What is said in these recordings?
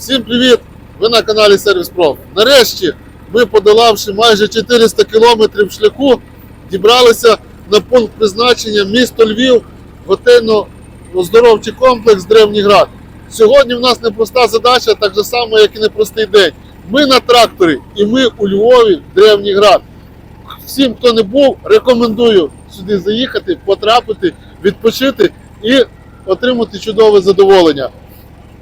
Всім привіт! Ви на каналі Сервіс Про. Нарешті ми, подолавши майже 400 кілометрів шляху, дібралися на пункт призначення місто Львів, готельно-оздоровчий комплекс Древній Град. Сьогодні в нас непроста задача, так же само, як і непростий день. Ми на тракторі і ми у Львові, Древній Град. Всім, хто не був, рекомендую сюди заїхати, потрапити, відпочити і отримати чудове задоволення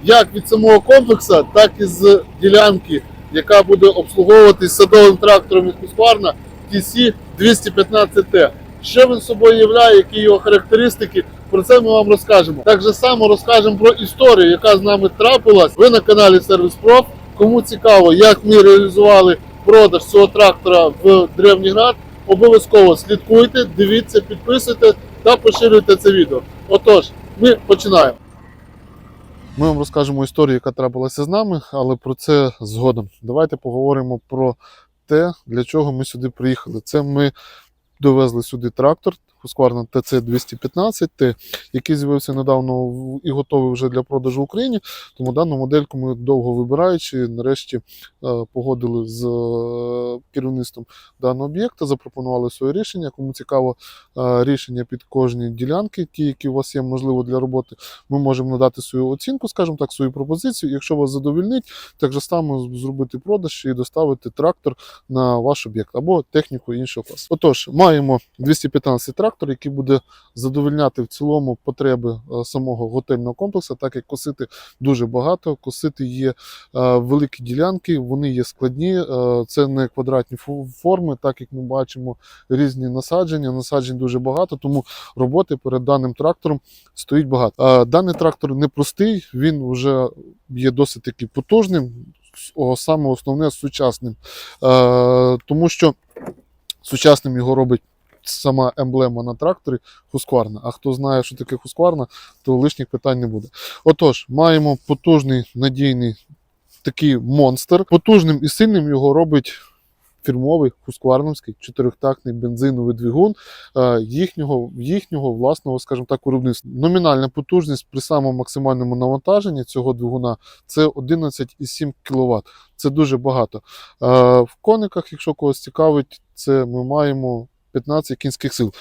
як від самого комплексу, так і з ділянки, яка буде обслуговуватись садовим трактором із Husqvarna TC 215T. Що він собою являє, які його характеристики, про це ми вам розкажемо. Так же само розкажемо про історію, яка з нами трапилась. Ви на каналі Сервіс Проф. Кому цікаво, як ми реалізували продаж цього трактора в Древніград, обов'язково слідкуйте, дивіться, підписуйте та поширюйте це відео. Отож, ми починаємо. Ми вам розкажемо історію, яка трапилася з нами, але про це згодом. Давайте поговоримо про те, для чого ми сюди приїхали. Це ми довезли сюди трактор Husqvarna TC215, який з'явився недавно і готовий вже для продажу в Україні. Тому дану модельку ми довго вибираючи, нарешті е, погодили з е, керівництвом даного об'єкта, запропонували своє рішення. Кому цікаво е, рішення під кожні ділянки, ті, які у вас є, можливо, для роботи ми можемо надати свою оцінку, скажімо так, свою пропозицію. Якщо вас задовільнить, так же само зробити продаж і доставити трактор на ваш об'єкт або техніку іншого класу. Отож, маємо 215 трактор, який буде задовільняти в цілому потреби е, самого готельного комплексу, так як косити дуже багато. Косити є е, великі ділянки, вони є складні. е, Це не квадратні форми, так як ми бачимо різні насадження. Насаджень дуже багато, тому роботи перед даним трактором стоїть багато. Даний трактор непростий, він вже є досить таки потужним, саме основне сучасним. Тому що сучасним його робить сама емблема на тракторі Husqvarna. А хто знає, що таке Husqvarna, то лишніх питань не буде. Отож, маємо потужний надійний такий монстр. Потужним і сильним його робить. Фірмовий хускварновський чотирьохтактний бензиновий двигун е, їхнього, їхнього власного, скажімо так, виробництва. Номінальна потужність при самому максимальному навантаженні цього двигуна це 11,7 кВт. Це дуже багато. Е, В кониках, якщо когось цікавить, це ми маємо 15 кінських сил.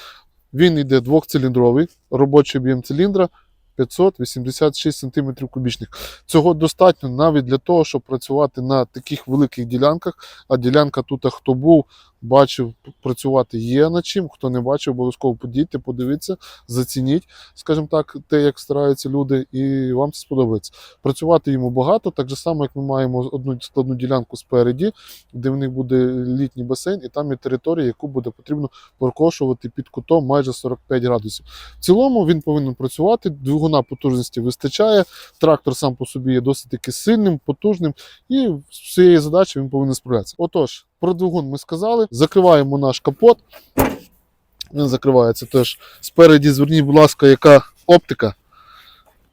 Він йде двохциліндровий, робочий об'єм циліндра 586 см кубічних. Цього достатньо навіть для того, щоб працювати на таких великих ділянках. А ділянка тут, хто був, бачив, працювати є над чим. Хто не бачив, обов'язково подійте, подивіться, зацініть, скажімо так, те, як стараються люди, і вам це сподобається. Працювати йому багато, так же само, як ми маємо одну складну ділянку спереді, де в них буде літній басейн, і там є територія, яку буде потрібно прокошувати під кутом майже 45 градусів. В цілому він повинен працювати, двигуна потужності вистачає, трактор сам по собі є досить таки сильним, потужним, і з цією задачею він повинен справлятися. Отож, про двигун ми сказали. Закриваємо наш капот. Він закривається теж спереді. Зверніть, будь ласка, яка оптика.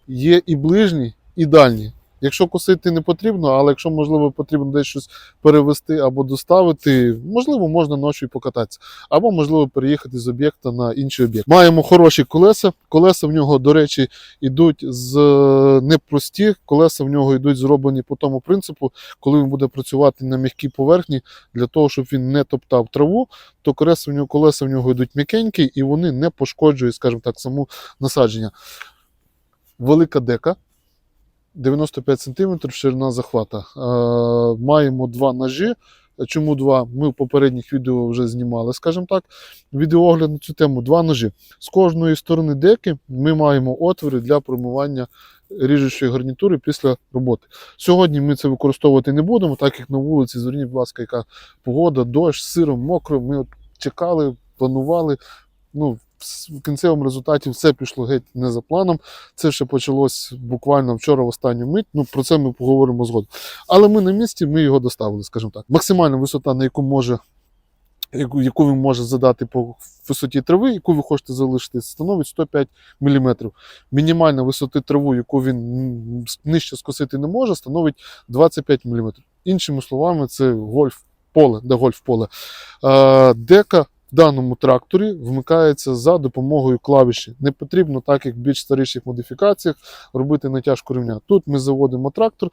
Є і ближні, і дальні. Якщо косити не потрібно, але якщо, можливо, потрібно десь щось перевезти або доставити, можливо, можна ночі покататися. Або, можливо, переїхати з об'єкта на інший об'єкт. Маємо хороші колеса. Колеса в нього, до речі, йдуть з е, непрості. Колеса в нього йдуть зроблені по тому принципу, коли він буде працювати на м'якій поверхні, для того, щоб він не топтав траву, то колеса в нього, колеса в нього йдуть м'якенькі і вони не пошкоджують, скажімо так, саму насадження. Велика дека. 95 см ширина захвата. Е, маємо два ножі. Чому два? Ми в попередніх відео вже знімали, скажімо так, відеоогляд на цю тему. Два ножі. З кожної сторони деки ми маємо отвори для промивання ріжучої гарнітури після роботи. Сьогодні ми це використовувати не будемо, так як на вулиці, зверніть, будь ласка, яка погода, дощ, сиро, мокро. Ми от чекали, планували. Ну, в кінцевому результаті все пішло геть не за планом. Це ще почалось буквально вчора в останню мить. Ну про це ми поговоримо згодом. Але ми на місці, ми його доставили, скажімо так. Максимальна висота, на яку може. Яку, він може задати по висоті трави, яку ви хочете залишити, становить 105 мм. Мінімальна висоти траву, яку він нижче скосити не може, становить 25 мм. Іншими словами, це гольф поле, де гольф поле. Е, дека даному тракторі вмикається за допомогою клавіші. Не потрібно, так як в більш старіших модифікаціях, робити натяжку ремня. Тут ми заводимо трактор,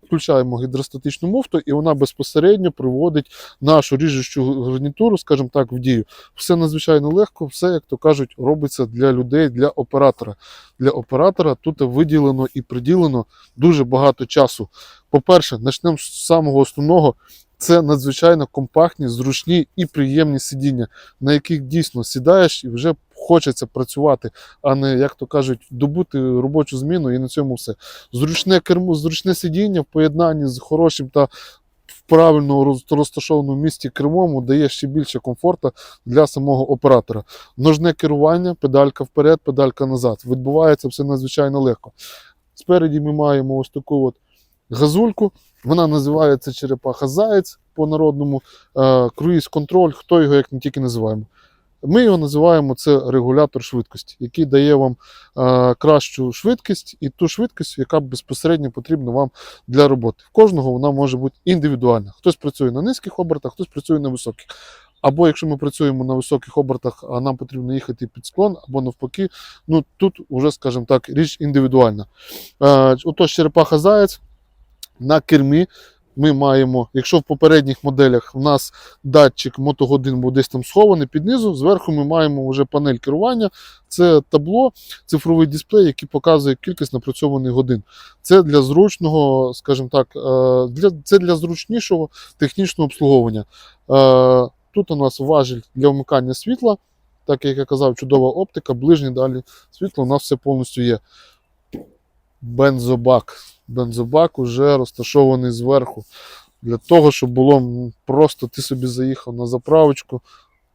Підключаємо гідростатичну муфту, і вона безпосередньо приводить нашу ріжучу гарнітуру, скажімо так, в дію. Все надзвичайно легко, все, як то кажуть, робиться для людей, для оператора. Для оператора тут виділено і приділено дуже багато часу. По-перше, почнемо з самого основного. Це надзвичайно компактні, зручні і приємні сидіння, на яких дійсно сідаєш і вже хочеться працювати, а не, як то кажуть, добути робочу зміну і на цьому все. Зручне кермо, зручне сидіння в поєднанні з хорошим та правильно розташованому місці кермом дає ще більше комфорту для самого оператора. Ножне керування, педалька вперед, педалька назад. Відбувається все надзвичайно легко. Спереді ми маємо ось таку от газульку. Вона називається черепаха заєць по народному е, круїз контроль, хто його як не тільки називаємо. Ми його називаємо це регулятор швидкості, який дає вам е, кращу швидкість і ту швидкість, яка безпосередньо потрібна вам для роботи. В кожного вона може бути індивідуальна. Хтось працює на низьких обертах, хтось працює на високих. Або якщо ми працюємо на високих обертах, а нам потрібно їхати під склон, або навпаки, ну тут вже, скажімо так, річ індивідуальна. Е, отож, черепаха заєць на кермі ми маємо, якщо в попередніх моделях в нас датчик мотогодин був десь там схований під низу, зверху ми маємо вже панель керування, це табло, цифровий дисплей, який показує кількість напрацьованих годин. Це для зручного, скажімо так, е, для, це для зручнішого технічного обслуговування. Е, Тут у нас важіль для вмикання світла, так як я казав, чудова оптика, ближнє далі світло, у нас все повністю є. Бензобак. Бензобак уже розташований зверху. Для того, щоб було просто ти собі заїхав на заправочку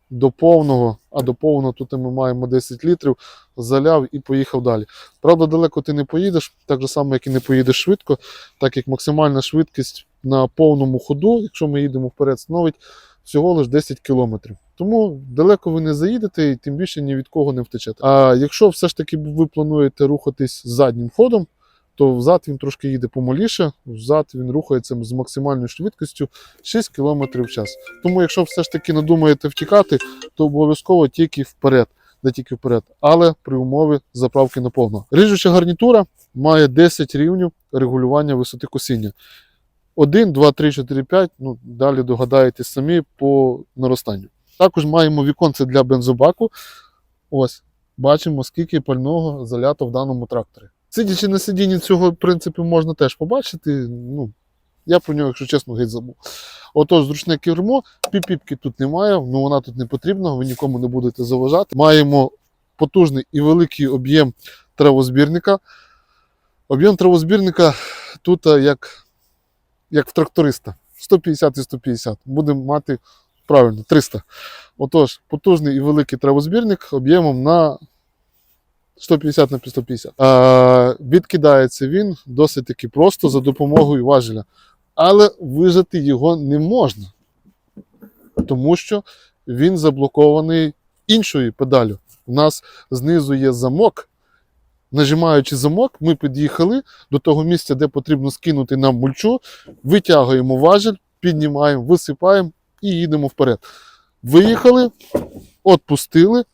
до повного, а до повного тут ми маємо 10 літрів, заляв і поїхав далі. Правда, далеко ти не поїдеш, так же само, як і не поїдеш швидко, так як максимальна швидкість на повному ходу, якщо ми їдемо вперед, становить всього лише 10 кілометрів. Тому далеко ви не заїдете і тим більше ні від кого не втечете. А якщо все ж таки ви плануєте рухатись заднім ходом, то взад він трошки їде помаліше, взад він рухається з максимальною швидкістю 6 км в час. Тому, якщо все ж таки не втікати, то обов'язково тільки вперед, де тільки вперед, але при умові заправки на повно. Ріжуча гарнітура має 10 рівнів регулювання висоти косіння. 1, 2, 3, 4, 5. Ну, далі догадаєтесь самі по наростанню. Також маємо віконце для бензобаку. Ось, бачимо, скільки пального залято в даному тракторі. Сидячи на сидінні, цього, в принципі, можна теж побачити. Ну, я про нього, якщо чесно, геть забув. Отож, зручне кермо, піпіпки тут немає, ну вона тут не потрібна, ви нікому не будете заважати. Маємо потужний і великий об'єм травозбірника. Об'єм травозбірника тут як, як в тракториста. 150 і 150. Будемо мати правильно 300. Отож, потужний і великий травозбірник об'ємом на 150 на 150. А, відкидається він досить таки просто за допомогою важеля. Але вижати його не можна, тому що він заблокований іншою педалю. У нас знизу є замок. Нажимаючи замок, ми під'їхали до того місця, де потрібно скинути нам мульчу, витягуємо важель, піднімаємо, висипаємо і їдемо вперед. Виїхали, відпустили,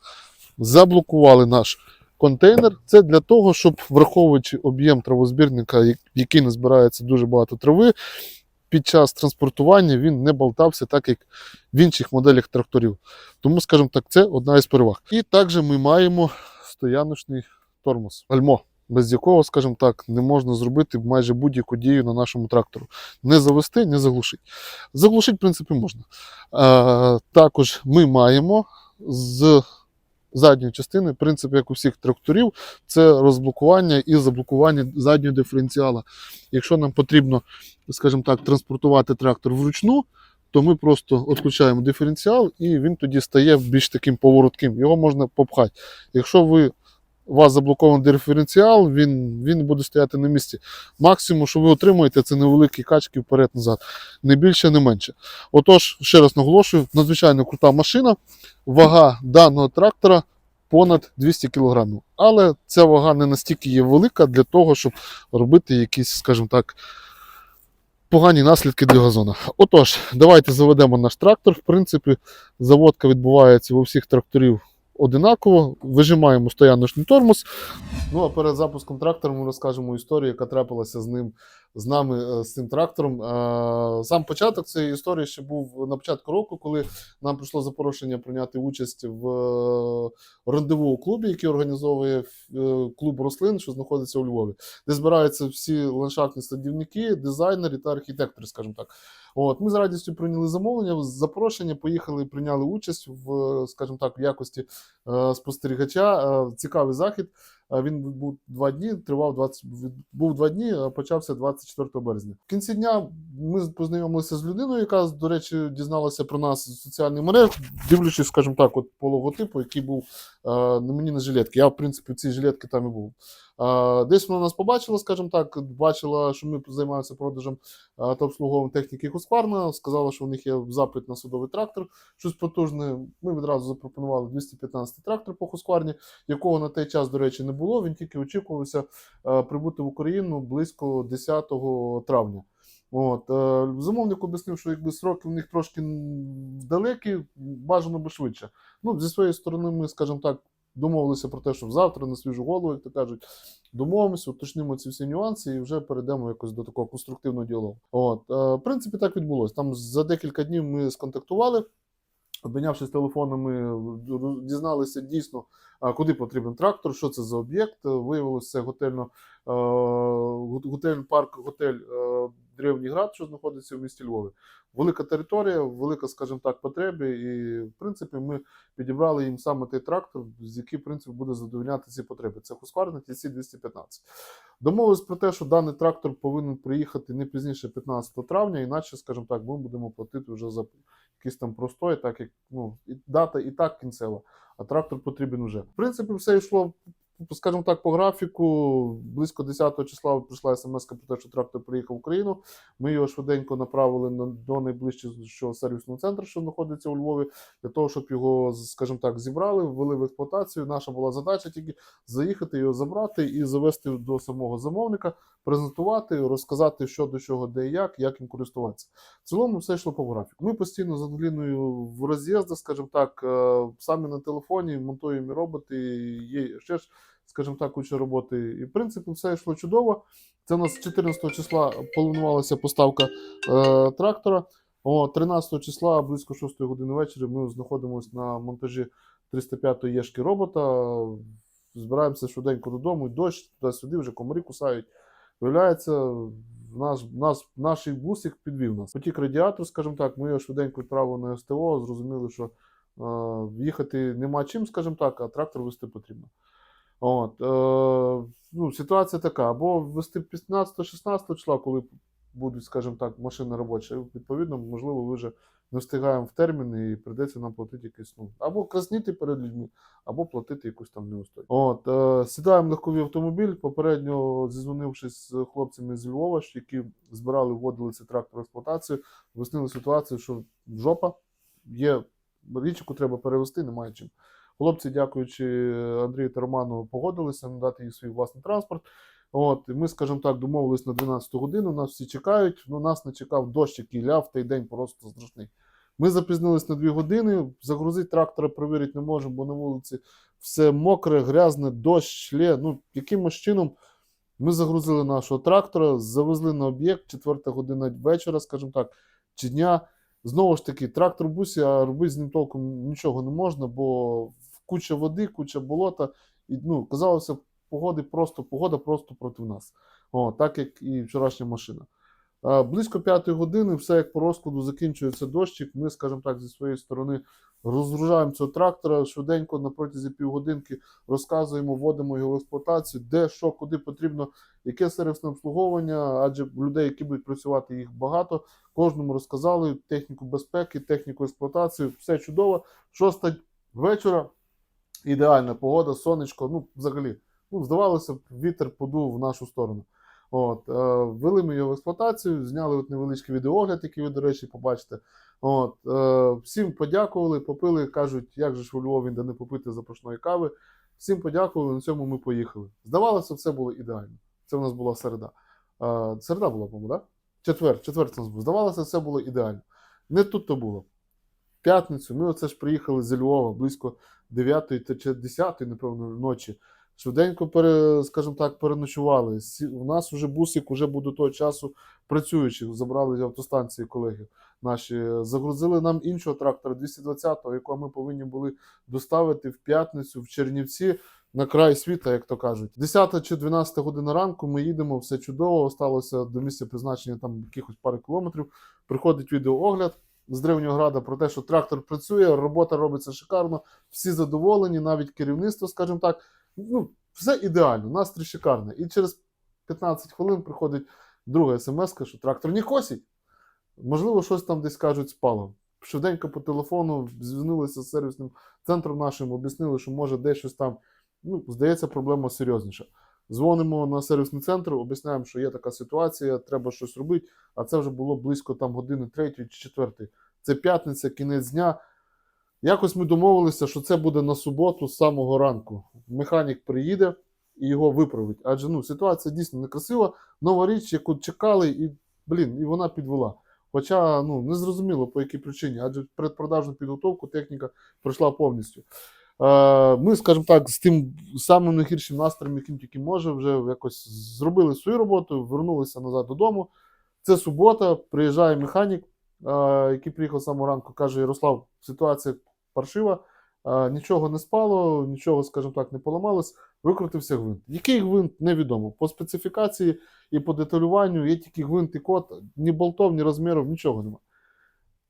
заблокували наш контейнер. Це для того, щоб враховуючи об'єм травозбірника, який не збирається дуже багато трави, під час транспортування він не болтався, так як в інших моделях тракторів. Тому, скажімо так, це одна із переваг. І також ми маємо стояночний тормоз, альмо, без якого, скажімо так, не можна зробити майже будь-яку дію на нашому трактору. Не завести, не заглушити. Заглушити, в принципі, можна. Е, також ми маємо з задньої частини, принцип, як у всіх тракторів, це розблокування і заблокування заднього диференціала. Якщо нам потрібно, скажімо так, транспортувати трактор вручну, то ми просто відключаємо диференціал і він тоді стає більш таким поворотким. Його можна попхати. Якщо ви у вас заблокований диференціал, він, він буде стояти на місці. Максимум, що ви отримуєте, це невеликі качки вперед-назад. Не більше, не менше. Отож, ще раз наголошую, надзвичайно крута машина. Вага даного трактора понад 200 кг. Але ця вага не настільки є велика для того, щоб робити якісь, скажімо так, погані наслідки для газона. Отож, давайте заведемо наш трактор. В принципі, заводка відбувається у всіх тракторів одинаково. Вижимаємо стояночний тормоз. Ну а перед запуском трактора ми розкажемо історію, яка трапилася з ним з нами е, з цим трактором. Е, Сам початок цієї історії ще був на початку року, коли нам прийшло запрошення прийняти участь в е, рандеву клубі, який організовує клуб рослин, що знаходиться у Львові, де збираються всі ландшафтні садівники, дизайнери та архітектори, скажімо так. От ми з радістю прийняли замовлення, запрошення, поїхали, прийняли участь в, скажімо так, в якості спостерігача. Цікавий захід. Він був два дні, тривав 20, від- був два дні, почався 24 березня. В кінці дня ми познайомилися з людиною, яка, до речі, дізналася про нас з соціальних мереж, дивлячись, скажімо так, от по логотипу, який був е, на мені на жилетки. Я, в принципі, в цій жилетки там і був. Десь вона нас побачила, скажімо так, бачила, що ми займаємося продажем та обслуговуванням техніки Husqvarna, сказала, що у них є запит на судовий трактор, щось потужне. Ми відразу запропонували 215 трактор по Husqvarna, якого на той час, до речі, не було. Він тільки очікувався прибути в Україну близько 10 травня. От, е, замовник об'яснив, що якби сроки в них трошки далекі, бажано би швидше. Ну, зі своєї сторони, ми, скажімо так, домовилися про те, що завтра на свіжу голову, як то кажуть, домовимося, уточнимо ці всі нюанси і вже перейдемо якось до такого конструктивного діалогу. От, е, в принципі, так відбулося. Там за декілька днів ми сконтактували. Обмінявшись телефонами, дізналися дійсно, куди потрібен трактор, що це за об'єкт. Виявилося, це готельно, е, гот- готель, парк, готель е, Град, що знаходиться в місті Львові. Велика територія, велика, скажімо так, потреби. І, в принципі, ми підібрали їм саме той трактор, з який, в принципі, буде задовольняти ці потреби. Це Husqvarna TC-215. Домовились про те, що даний трактор повинен приїхати не пізніше 15 травня, іначе, скажімо так, ми будемо платити вже за якийсь там простой, так як ну, дата і так кінцева, а трактор потрібен вже. В принципі, все йшло, скажімо так, по графіку. Близько 10 числа прийшла смс про те, що трактор приїхав в Україну. Ми його швиденько направили на, до найближчого сервісного центру, що знаходиться у Львові, для того, щоб його, скажімо так, зібрали, ввели в експлуатацію. Наша була задача тільки заїхати, його забрати і завести до самого замовника, презентувати, розказати, що до чого, де і як, як їм користуватися. В цілому все йшло по графіку. Ми постійно з Ангеліною в роз'їздах, скажімо так, е, самі на телефоні монтуємо роботи, є ще ж, скажімо так, куча роботи. І в принципі все йшло чудово. Це у нас 14 числа планувалася поставка е, трактора. О, 13 числа, близько 6 години вечора, ми знаходимося на монтажі 305-ї єшки робота. Збираємося швиденько додому, і дощ, туди-сюди, вже комарі кусають. Виявляється, в нас, наш бусик підвів нас. Потік радіатор, скажімо так, ми його швиденько відправили на СТО, зрозуміли, що е, їхати нема чим, скажімо так, а трактор вести потрібно. От, е, ну, ситуація така: або вести 15-16 числа, коли будуть, скажімо так, машини робочі, відповідно, можливо, ви вже не встигаємо в термін і прийдеться нам платити якийсь, ну, або красніти перед людьми, або платити якусь там неустойку. От, е, сідаємо в легковий автомобіль, попередньо зізвонившись з хлопцями з Львова, які збирали, вводили цей трактор в експлуатацію, вияснили ситуацію, що жопа, є річ, яку треба перевезти, немає чим. Хлопці, дякуючи Андрію та Роману, погодилися надати їй свій власний транспорт. От, ми, скажімо так, домовились на 12 годину, нас всі чекають. Ну, нас не чекав дощ, який ляв той день просто страшний. Ми запізнились на 2 години, загрузити трактора перевірити не можемо, бо на вулиці все мокре, грязне, дощ, шле. Ну, якимось чином ми загрузили нашого трактора, завезли на об'єкт, 4 година вечора, скажімо так, чи дня. Знову ж таки, трактор бусі, а робити з ним толком нічого не можна, бо куча води, куча болота. І ну, казалося, погоди просто, погода просто проти нас. О, так як і вчорашня машина. Близько п'ятої години, все як по розкладу, закінчується дощик. Ми, скажімо так, зі своєї сторони розгружаємо цього трактора швиденько на протязі півгодинки розказуємо, вводимо його в експлуатацію, де, що, куди потрібно, яке сервісне обслуговування, адже людей, які будуть працювати, їх багато. Кожному розказали техніку безпеки, техніку експлуатації, все чудово. Шоста вечора, ідеальна погода, сонечко, ну, взагалі. Ну, здавалося, б, вітер подув в нашу сторону. От, е, ввели ми його в експлуатацію, зняли от невеличкий відеогляд, який ви, до речі, побачите. От, е, всім подякували, попили, кажуть, як же ж у Львові де не попити запашної кави. Всім подякували, на цьому ми поїхали. Здавалося, все було ідеально. Це у нас була середа. Е, середа була, по-моєму, так? Да? Четвер, четвер це нас був. Здавалося, все було ідеально. Не тут то було. В п'ятницю ми оце ж приїхали зі Львова близько 9 чи 10, напевно, ночі. Швиденько, пере, скажімо так, переночували. У нас вже бусик вже був до того часу працюючий. Забрали з автостанції колеги наші. Загрузили нам іншого трактора 220-го, якого ми повинні були доставити в п'ятницю в Чернівці на край світа, як то кажуть. 10 чи 12 година ранку ми їдемо, все чудово. Осталося до місця призначення там якихось пару кілометрів. Приходить відеоогляд з Древнього Града про те, що трактор працює, робота робиться шикарно, всі задоволені, навіть керівництво, скажімо так. Ну, все ідеально, настрій шикарний. І через 15 хвилин приходить друга смс, що трактор не косить. Можливо, щось там десь кажуть спало. Швиденько по телефону дзвонилися з сервісним центром нашим, об'яснили, що може десь щось там. Ну, здається, проблема серйозніша. Дзвонимо на сервісний центр, об'ясняємо, що є така ситуація, треба щось робити. А це вже було близько там години третьої чи четвертої. Це п'ятниця, кінець дня. Якось ми домовилися, що це буде на суботу з самого ранку. Механік приїде і його виправить. Адже ну, ситуація дійсно некрасива. Нова річ, яку чекали, і, блін, і вона підвела. Хоча ну, не зрозуміло по якій причині, адже предпродажну підготовку техніка пройшла повністю. Е, Ми, скажімо так, з тим самим найгіршим настроєм, яким тільки може, вже якось зробили свою роботу, вернулися назад додому. Це субота, приїжджає механік, який приїхав самого ранку, каже: Ярослав, ситуація паршива, нічого не спало, нічого, скажімо так, не поламалось. Викрутився гвинт. Який гвинт невідомо. По специфікації і по деталюванню є тільки гвинт і код, ні болтов, ні розмірів, нічого нема.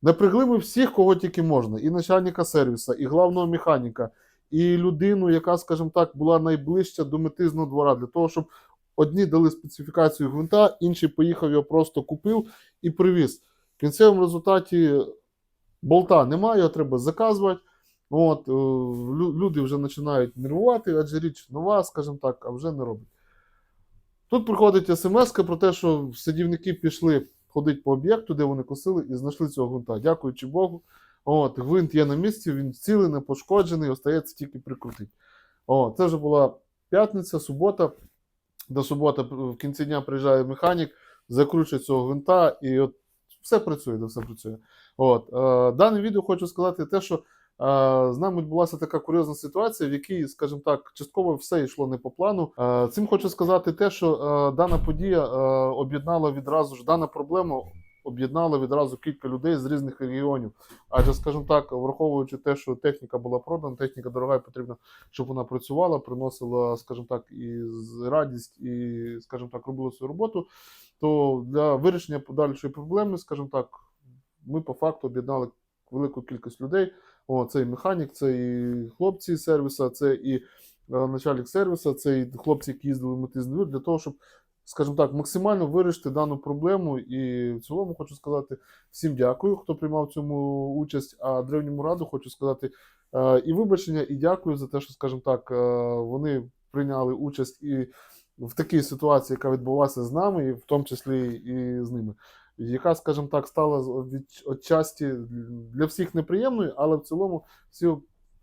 Напрягли ми всіх, кого тільки можна, і начальника сервіса, і главного механіка, і людину, яка, скажімо так, була найближча до метизного двора, для того, щоб одні дали специфікацію гвинта, інший поїхав його просто купив і привіз. В кінцевому результаті болта немає, його треба заказувати. От, е, люди вже починають нервувати, адже річ нова, скажімо так, а вже не робить. Тут приходить смс про те, що садівники пішли ходити по об'єкту, де вони косили, і знайшли цього гвинта. Дякуючи Богу. От, гвинт є на місці, він цілий, не пошкоджений, остається тільки прикрутити. Це вже була п'ятниця, субота. До суботи в кінці дня приїжджає механік, закручує цього гвинта, і от все працює, де все працює. От, е, дане відео хочу сказати те, що е, з нами відбулася така курйозна ситуація, в якій, скажімо так, частково все йшло не по плану. Е, цим хочу сказати те, що е, дана подія е, об'єднала відразу ж дана проблема. Об'єднала відразу кілька людей з різних регіонів. Адже, скажімо так, враховуючи те, що техніка була продана, техніка дорога, і потрібно, щоб вона працювала, приносила, скажімо так, і радість, і, скажімо так, робила свою роботу. То для вирішення подальшої проблеми, скажімо так, ми по факту об'єднали велику кількість людей. О, це і механік, це і хлопці сервіса, це і е, начальник сервіса, це і хлопці, які їздили в метизний двір, для того, щоб, скажімо так, максимально вирішити дану проблему. І в цілому хочу сказати всім дякую, хто приймав цьому участь. А древньому раду хочу сказати е, і вибачення, і дякую за те, що, скажімо так, е, вони прийняли участь і в такій ситуації, яка відбулася з нами, і в тому числі і з ними. Яка, скажімо так, стала від отчасті для всіх неприємною, але в цілому всі,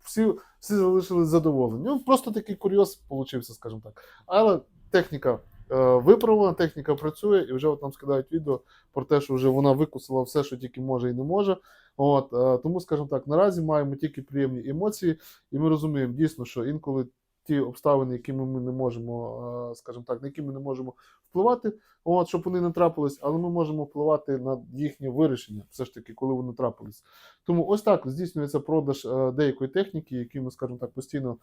всі, всі залишились задоволені. Ну, просто такий курйоз получився, скажімо так. Але техніка виправлена, техніка працює, і вже от нам скидають відео про те, що вже вона викусила все, що тільки може і не може. От, е, тому, скажімо так, наразі маємо тільки приємні емоції, і ми розуміємо дійсно, що інколи ті обставини, якими ми не можемо, е, скажімо так, на які ми не можемо впливати, от, щоб вони не трапились, але ми можемо впливати на їхнє вирішення, все ж таки, коли вони трапились. Тому ось так здійснюється продаж е, деякої техніки, які ми, скажімо так, постійно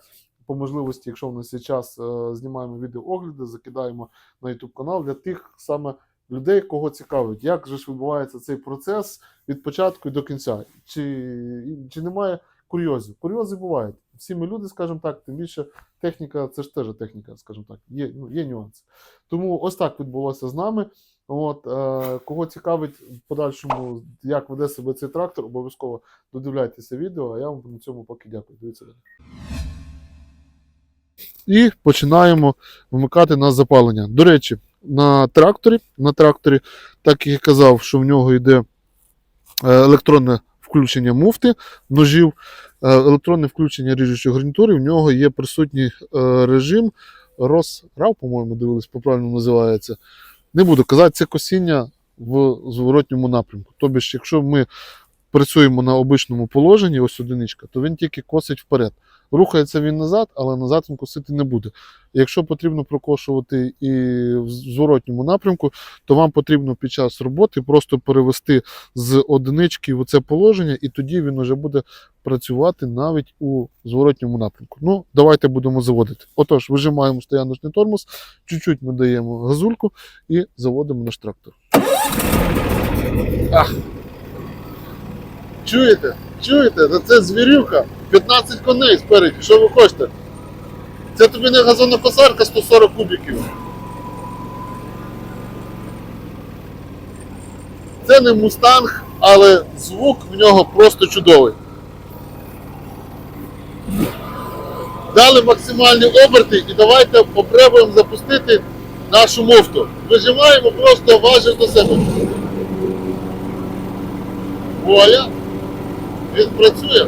по можливості, якщо в нас є час, е, знімаємо відеоогляди, закидаємо на YouTube канал для тих саме людей, кого цікавить, як же ж відбувається цей процес від початку і до кінця. Чи, чи немає курйозів? Курйози бувають. Всі ми люди, скажімо так, тим більше техніка, це ж теж техніка, скажімо так, є, ну, є нюанси. Тому ось так відбулося з нами. От, е, кого цікавить в подальшому, як веде себе цей трактор, обов'язково додивляйтеся відео, а я вам на цьому поки дякую. Дивіться далі. І починаємо вмикати на запалення. До речі, на тракторі, на тракторі, так як я казав, що в нього йде е, електронне включення муфти, ножів, електронне включення ріжучої гарнітури, в нього є присутній е, режим розрав, по-моєму, дивились, по-правильному називається. Не буду казати, це косіння в зворотньому напрямку. Тобто, якщо ми працюємо на обичному положенні, ось одиничка, то він тільки косить вперед. Рухається він назад, але назад він косити не буде. Якщо потрібно прокошувати і в зворотньому напрямку, то вам потрібно під час роботи просто перевести з одинички в це положення, і тоді він вже буде працювати навіть у зворотньому напрямку. Ну, давайте будемо заводити. Отож, вижимаємо стояночний тормоз, чуть-чуть ми даємо газульку і заводимо наш трактор. Ах. Чуєте? Чуєте? Це звірюка. 15 коней спереді. Що ви хочете? Це тобі не газонокосарка 140 кубіків. Це не мустанг, але звук в нього просто чудовий. Дали максимальні оберти і давайте попробуємо запустити нашу муфту. Вижимаємо просто важиш до себе. Воля. він працює.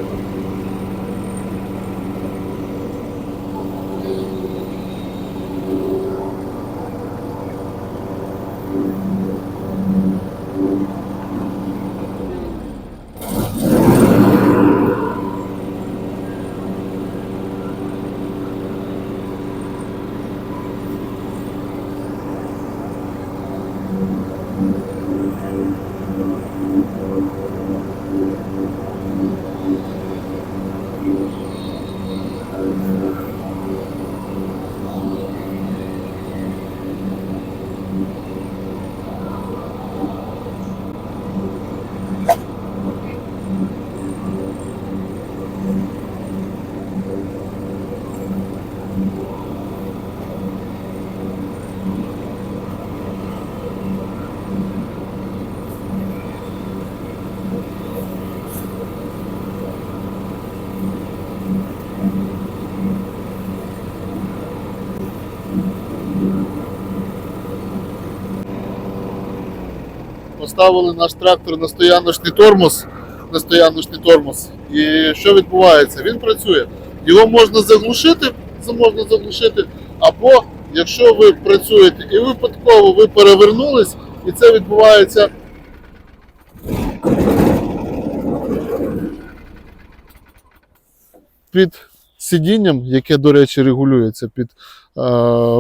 Поставили наш трактор на стояночний тормоз. На стояночний тормоз. І що відбувається? Він працює. Його можна заглушити, це можна заглушити, або якщо ви працюєте і випадково ви перевернулись, і це відбувається. Під сидінням, яке, до речі, регулюється під е,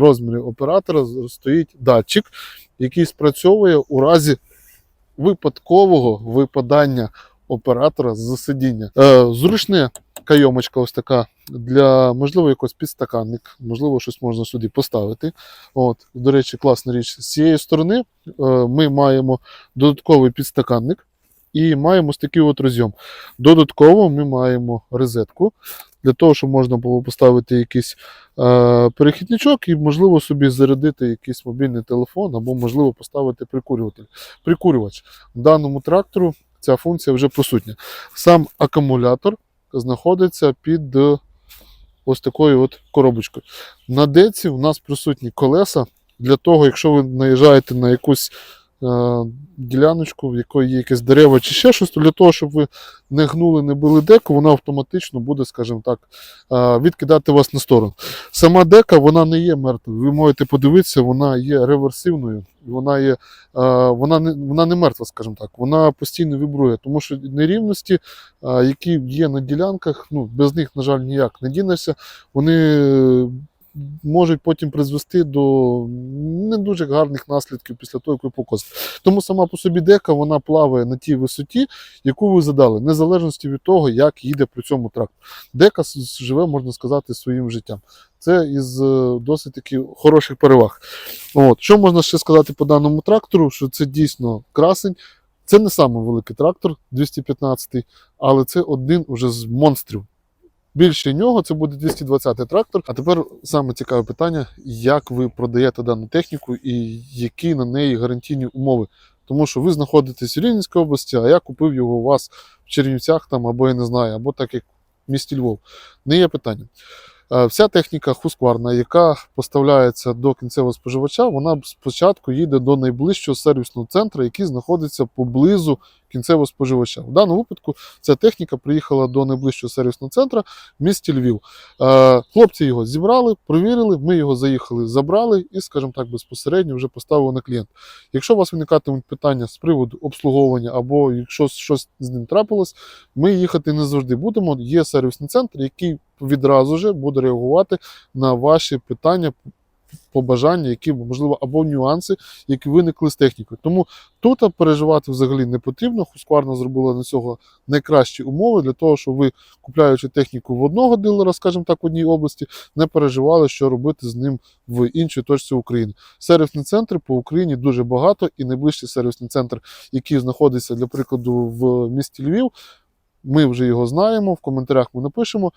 розміри оператора, стоїть датчик, який спрацьовує у разі випадкового випадання оператора з сидіння. Е, зручне кайомочка ось така для, можливо, якийсь підстаканник, можливо, щось можна сюди поставити. От, до речі, класна річ. З цієї сторони е, ми маємо додатковий підстаканник і маємо ось такий от розйом. Додатково ми маємо розетку для того, щоб можна було поставити якийсь е, перехідничок і, можливо, собі зарядити якийсь мобільний телефон або, можливо, поставити прикурюватель. прикурювач. Даному трактору ця функція вже присутня. Сам акумулятор знаходиться під е, ось такою от коробочкою. На деці у нас присутні колеса для того, якщо ви наїжджаєте на якусь діляночку, в якої є якесь дерево чи ще щось, для того, щоб ви не гнули, не били деку, вона автоматично буде, скажімо так, е, відкидати вас на сторону. Сама дека вона не є мертвою. Ви можете подивитися, вона є реверсивною, вона є, е, вона не, вона не мертва, скажімо так, вона постійно вібрує, тому що нерівності, е, які є на ділянках, ну, без них, на жаль, ніяк не дінешся, вони е, можуть потім призвести до не дуже гарних наслідків після того, як ви покосите. Тому сама по собі дека вона плаває на тій висоті, яку ви задали, незалежно від того, як їде при цьому трактор. Дека живе, можна сказати, своїм життям. Це із е, досить таки хороших переваг. От. Що можна ще сказати по даному трактору? Що це дійсно красень. Це не самий великий трактор 215, але це один уже з монстрів. Більше нього це буде 220-й трактор. А тепер саме цікаве питання: як ви продаєте дану техніку і які на неї гарантійні умови? Тому що ви знаходитесь в Рівненській області, а я купив його у вас в Чернівцях там, або я не знаю, або так як в місті Львов. Не є питання. Е, Вся техніка хускварна, яка поставляється до кінцевого споживача, вона спочатку їде до найближчого сервісного центру, який знаходиться поблизу кінцевого споживача. В даному випадку ця техніка приїхала до найближчого сервісного центру в місті Львів. Е, Хлопці його зібрали, провірили, ми його заїхали, забрали і, скажімо так, безпосередньо вже поставили на клієнт. Якщо у вас виникатимуть питання з приводу обслуговування або якщо щось з ним трапилось, ми їхати не завжди будемо. Є сервісний центр, який відразу же буде реагувати на ваші питання. Побажання, які можливо, або нюанси, які виникли з технікою. Тому тут переживати взагалі не потрібно. Husqvarna зробила на цього найкращі умови для того, щоб ви, купляючи техніку в одного дилера, скажімо так, в одній області, не переживали, що робити з ним в іншій точці України. Сервісні центри по Україні дуже багато, і найближчий сервісний центр, який знаходиться, для прикладу, в місті Львів, ми вже його знаємо. В коментарях ми напишемо.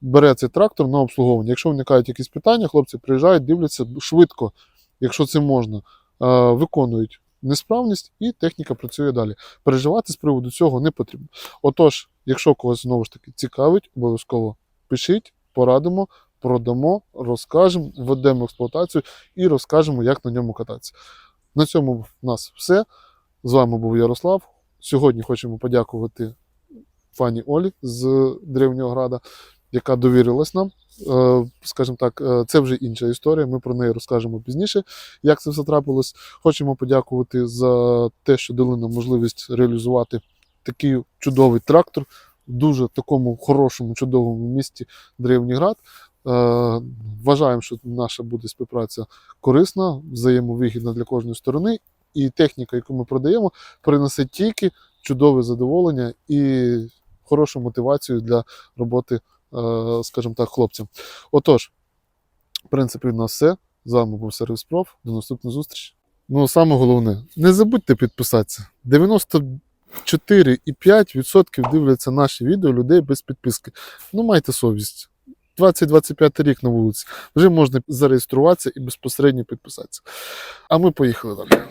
Бере цей трактор на обслуговування. Якщо виникають якісь питання, хлопці приїжджають, дивляться швидко, якщо це можна, е, виконують несправність, і техніка працює далі. Переживати з приводу цього не потрібно. Отож, якщо когось знову ж таки цікавить, обов'язково пишіть, порадимо, продамо, розкажемо, введемо експлуатацію і розкажемо, як на ньому кататися. На цьому в нас все. З вами був Ярослав. Сьогодні хочемо подякувати пані Олі з Древнього Града, яка довірилась нам. Е, Скажімо так, е, це вже інша історія. Ми про неї розкажемо пізніше, як це все трапилось. Хочемо подякувати за те, що дали нам можливість реалізувати такий чудовий трактор в дуже такому хорошому, чудовому місті Древніград. Е, Вважаємо, що наша буде співпраця корисна, взаємовигідна для кожної сторони, і техніка, яку ми продаємо, принесе тільки чудове задоволення і хорошу мотивацію для роботи, скажімо так, хлопцям. Отож, в принципі, в нас все. З вами був Сервіс Проф. До наступної зустрічі. Ну, саме головне, не забудьте підписатися. 94,5% дивляться наші відео людей без підписки. Ну, майте совість. 20-25 рік на вулиці. Вже можна зареєструватися і безпосередньо підписатися. А ми поїхали далі.